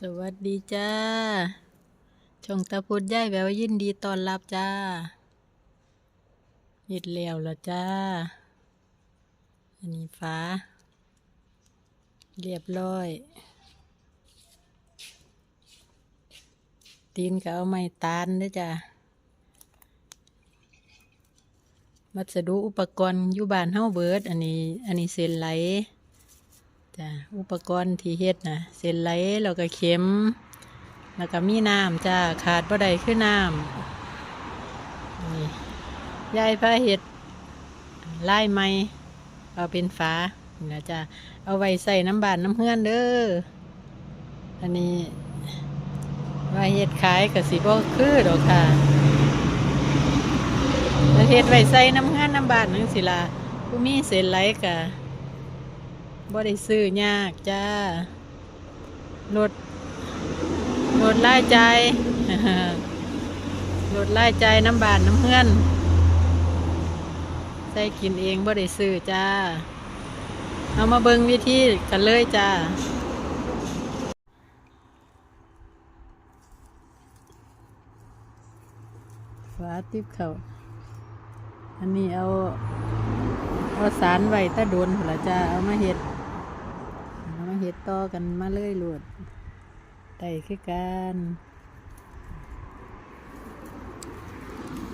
สวัสดีจ้า ช่องตาพุดย่ายแววยินดีตอนรับจ้าเฮ็ดแล้วละจ้า อันนี้ฟ้า เรียบร้อย ตีนก็เอาไม้ตานด้จ้าวัสดุอุปกรณ์อยู่บ้านเฮาเบิร์ดอันนี้ อันนี้เส้นไหล จ้ะอุปกรณ์ที่เฮ็ดนะเส้นไหลแล้วก็เข็ม แล้วก็มีน้ำจ้าขาดบ่ได้คือน้ำนี่ยายพาเฮ็ดลายไม้เอาเป็นฝานะจ้าเอาไว้ใส่น้ำบานน้ำเฮือนเด้ออันนี้ว่าเฮ็ดขายก็สิบ่คือดอกค่ะเฮ็ดไว้ใส่น้ำเฮือนน้ำบานจังสิละผู้มีเส้นไหลก็บ่ ได้ซื้อยากจ้าลดลดรายจ่ายลดรายจ่ายน้ำบานน้ำเพื่อนใส่กินเองบ่ได้ซื้อจ้า เอามาเบิ่งวิธีกันเลยจ้าฝาติบเขาอันนี้เอาเอาสารไว้ถ้าโดนพุ่นละจ้า เอามาเห็ด ดต่อกันมาเลยหลุดได้คือการ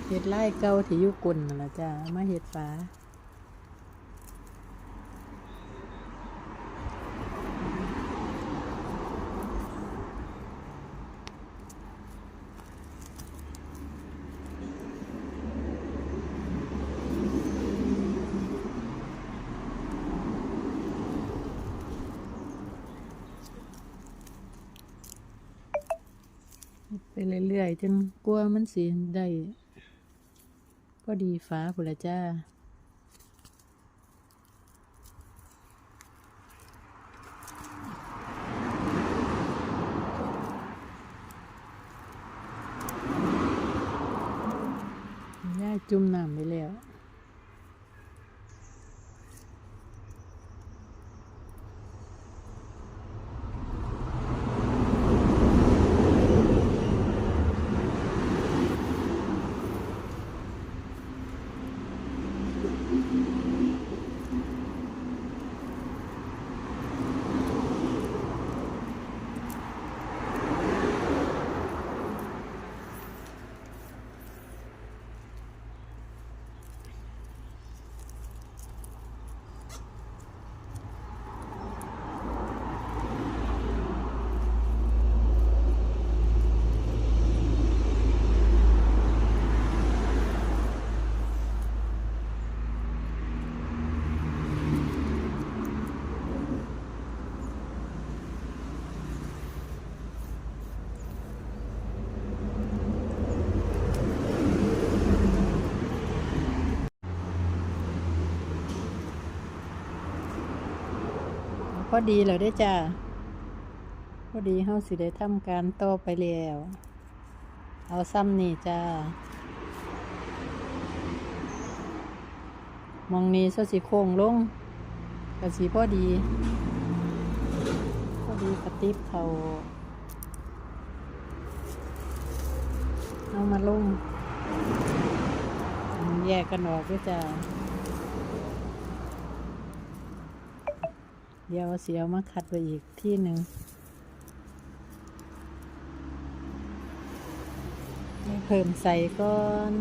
เห็ดไล่เก่าที่ยุกุลนั่นละจ้ามาเห็ดฟ้า เฮ็ดไปเรื่อยๆจนกลัวมันสีได้พอดีฟ้าพุ่นละจ้าย่าจุ่มน้ำไปแล้ว พอดีแล้วได้จ้าพอดีเฮาสิได้ทำการต่อไปแล้ว เอาซ้ำนี่จ้ามองนี้ซะสิโค้งลงก็สิพอดี พอดีกระติบเขาเอามาลงแยกกันออกด้วยจ้า เดี๋ยวเสียวมาคัดไปอีกที่หนึ่งเพิ่มใส่ก่อน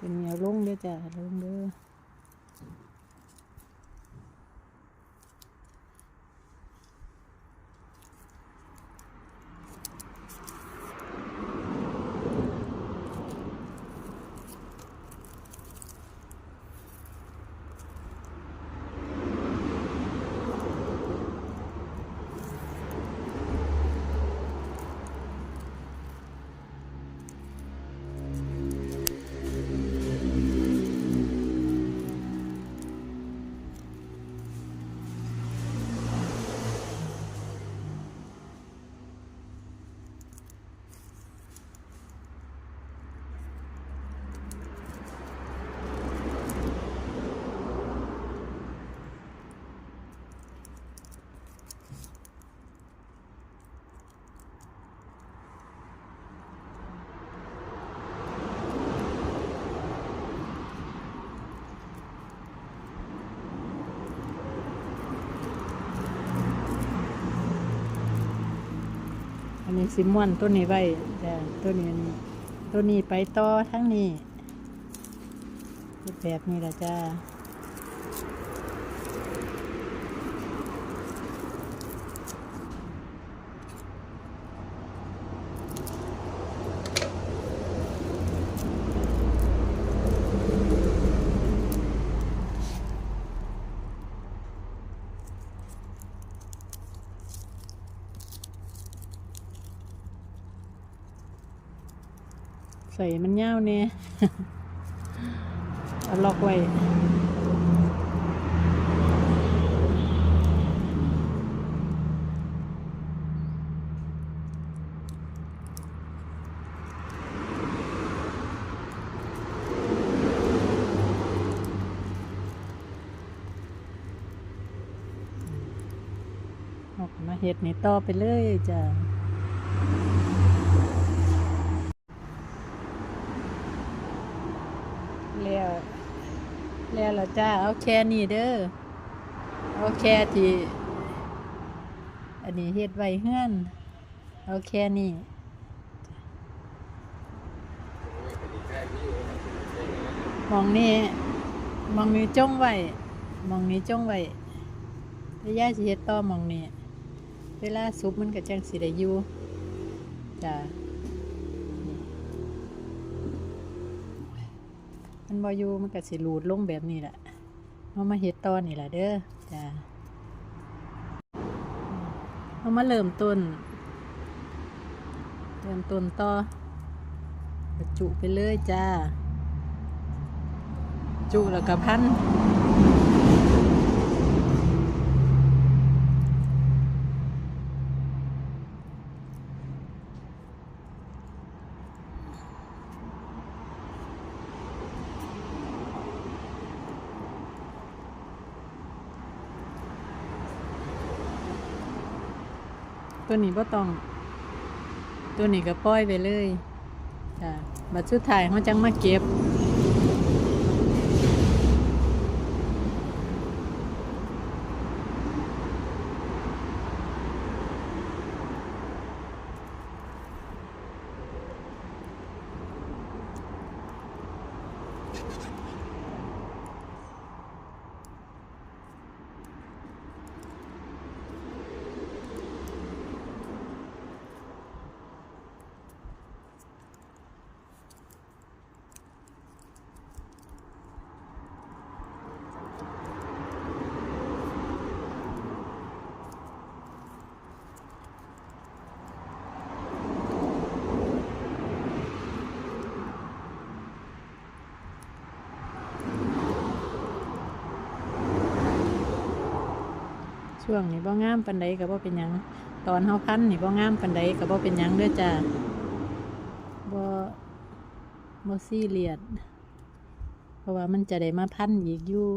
เป็นเหนียว ลงเด้อจ้ะลงเด้ นี่สิม่วนตัวนี้ไว้จ้ะตัวนี้ตัวนี้ไปต่อทั้งนี้แบบนี้ละจ้า ใส่มันยาวเนี่ยเอาล็อกไว้ออกมาเห็ดนี่ต่อไปเลยจ้ะ แล้วแล้วละจ้าเอาแค่นี้เด้อเอาแค่ที่อันนี้เฮ็ดไว้เฮือนเอาแค่นี้มองนี่มองนี้จ้องไว้มองนี้จ้องไว้แล้วย่าสิเฮ็ดต่อมองนี้เวลาซุปมันก็จังสิได้อยู่จ้า มันบอยู่มันก็สิรูดลงแบบนี้แหละเรามาเฮ็ดตอนนี่แหละเด้อจ้าเรามาเริ่มต้น เริ่มต้นต่อบรรจุไปเลยจ้า จุแล้วก็พัน ตัวนี้ก็ต้อง ตัวนี้ก็ปล่อยไปเลยจ้ะบัดสุดท้ายเขาจังมาเก็บ ช่วงนี้บ่งามปันใดกับบ่เป็นหยังตอนเฮาพันนี่บ่งามปันใดกับ่เป็นหยังเด้อจ้าบ่บ่ซีเรียสเพราะว่ามันจะได้มาพันอีกอยู่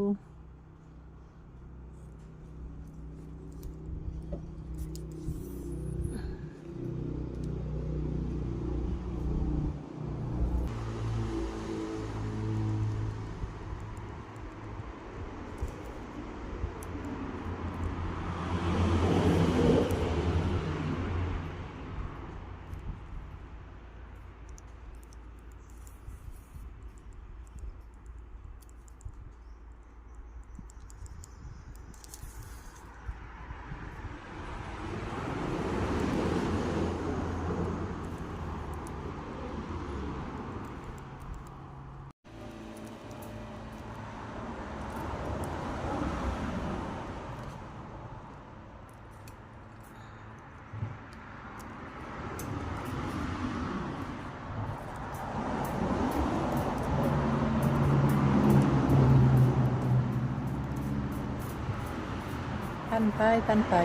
นไปพันไป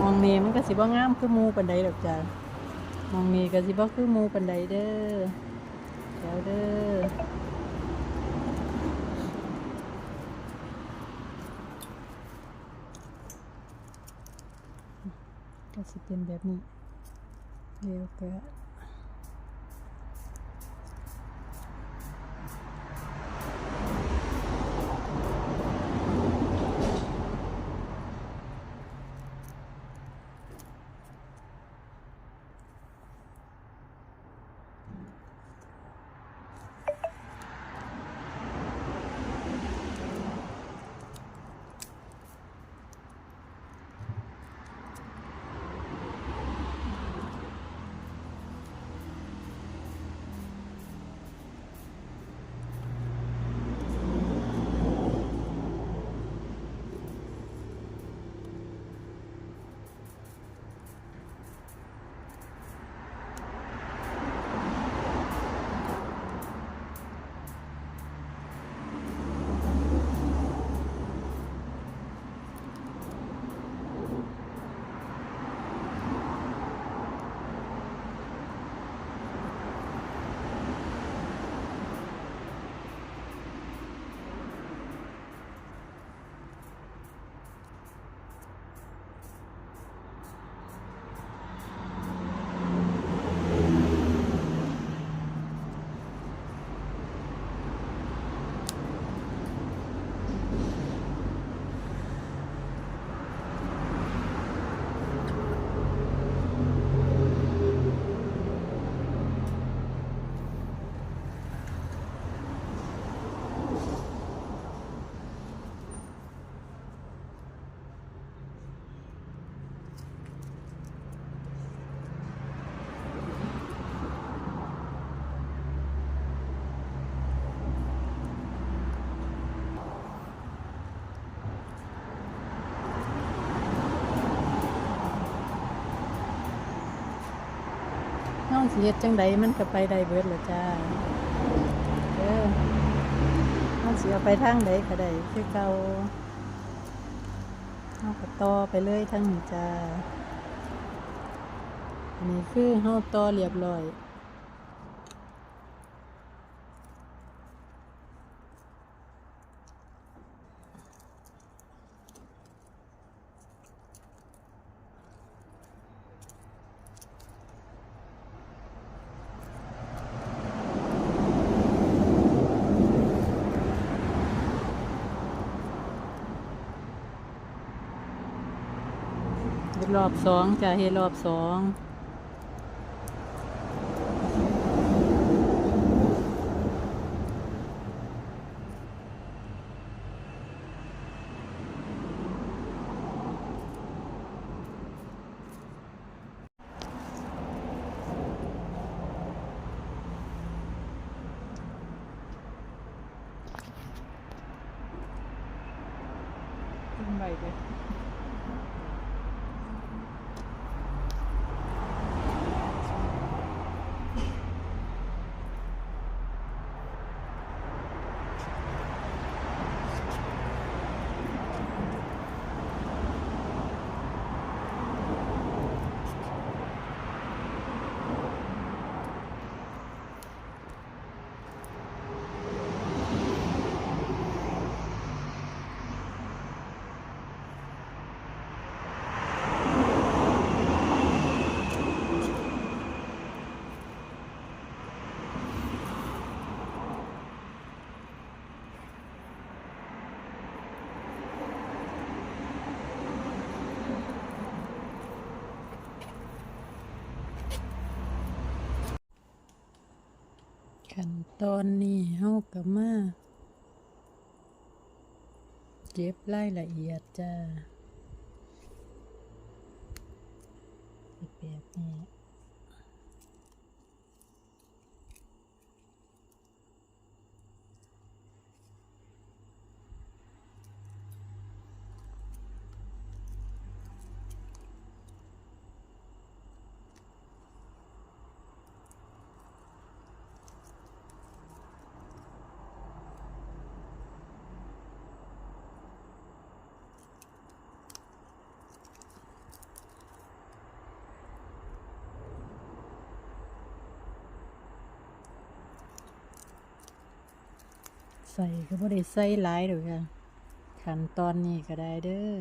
มองนี้มันก็สิบ่งามคือมูปันใดดอกจ้ามองนี้ก็สิบ่คือมูปันใดเด้อเดี๋ยวเด้อก็สิเป็นแบบนี้เร็วก็ เฮ็ดจังใดมันก็ไปได้เบิดล่ะจ้าเออมันเสียไปทางใดก็ได้คือเก่าเอาก็ต่อไปเลยทางนี้จ้าอันนี้คือเฮาต่อเรียบร้อย เฮ็ดรอบสองจ้ะเฮ็ดรอบสอง ตอนนี้เฮาก็มาเก็บรายละเอียดจ้าแบบนี้ ใส่ก็บ่ได้ใส่หลายดอกค่ะขั้นตอนนี้ก็ได้เด้อ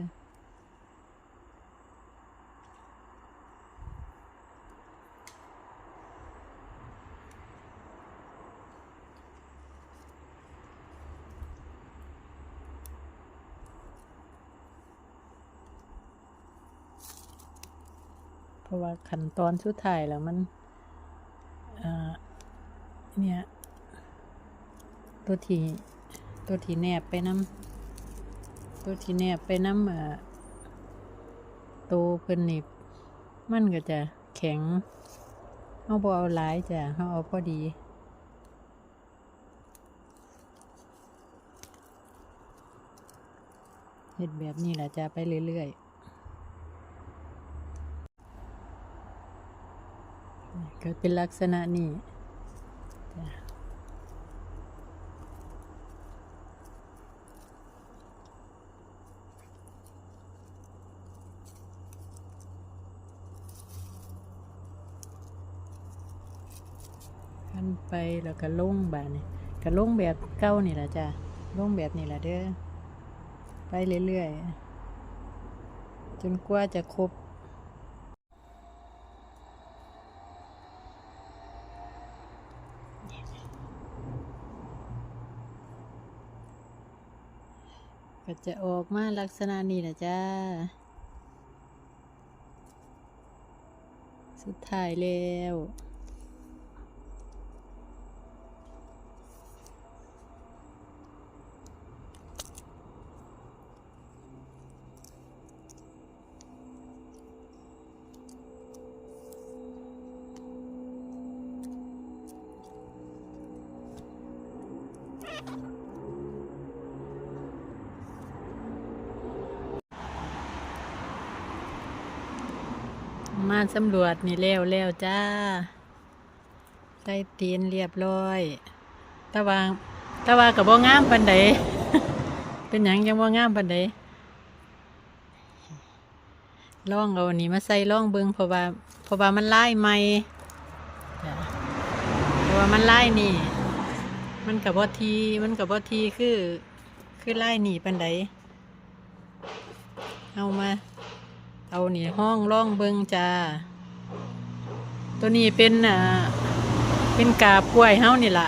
เพราะว่าขั้นตอนสุดท้ายแล้วมันอ่าเนี่ย ตัวที่ตัวที่แนบไปน้ำตัวที่แนบไปน้ำเอ่อตัวเพิ่นนี่มันก็จะแข็งเอาบ่เอาหลายจ้ะเอาเอาพอดีเฮ็ดแบบนี้แหละจะไปเรื่อยๆก็เป็นลักษณะนี้จ้ะ ไปแล้วก็ลงบาดนี่ก็ลงแบบเก้านี่แหละจ้ะลงแบบนี่แหละเด้อไปเรื่อยๆจนกว่าจะครบก็จะออกมาลักษณะนี้แหละจ้า สุดท้ายแล้ว มาสำรวจนี่แล้วแล้วจ้า ใส่ตีนเรียบร้อยต่ว่าแต่ว่ากับบ่งามปันใดเป็นหยังยังบ่งามปันใดล่องเอาอันนี้มาใส่ล่องเบิงเพราะว่าเพราะว่ามันไลายใหม่เพราะว่ามันไลายนี่ มันกับบ่ทีมันกับบ่ทีคือ คือไลายนี่ปันใดเอามา เอานี่ห้องล่องเบิงจ้า ตัวนี้เป็นอ่าเป็นกาบกล้วยเฮานี่ล่ะ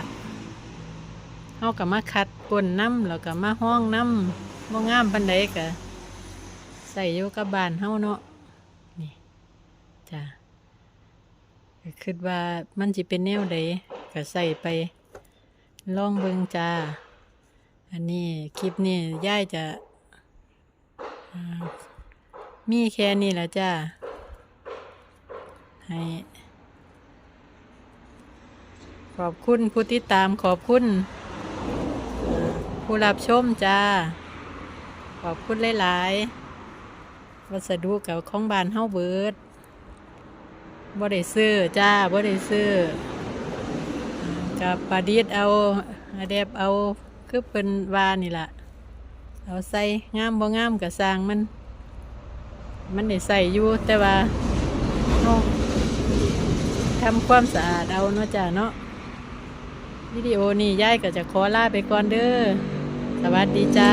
เฮากับมาคัดก้นน้ำแล้วก็มาห้องน้ำบ่งามปันใดกะใส่อยู่กับบานเฮาเนาะนี่จ้ะก็คิดว่ามันสิเป็นแนวใดก็ใส่ไปลองเบิงจ้า อันนี้คลิปนี้ย่ายจะ มีแค่นี้ละจ้า ให้ ขอบคุณผู้ติดตามขอบคุณ ผู้รับชมจ้า ขอบคุณหลาย ๆ วัสดุกับของบ้านเฮาเบิร์ดบ่ได้ซื้อจ้าบ่ได้ซื้อกับประดิษฐ์เอาอาแดบเอาคือเพิ่นวานี่ล่ะ เอาใส่งามบ่งามก็สร้างมัน มันได้ใส่อยู่แต่ว่าเฮาทำความสะอาดเอาเนาะจ้าเนาะวิดีโอนี้ย่ายก็จะขอลาไปก่อนเด้อสวัสดีจ้า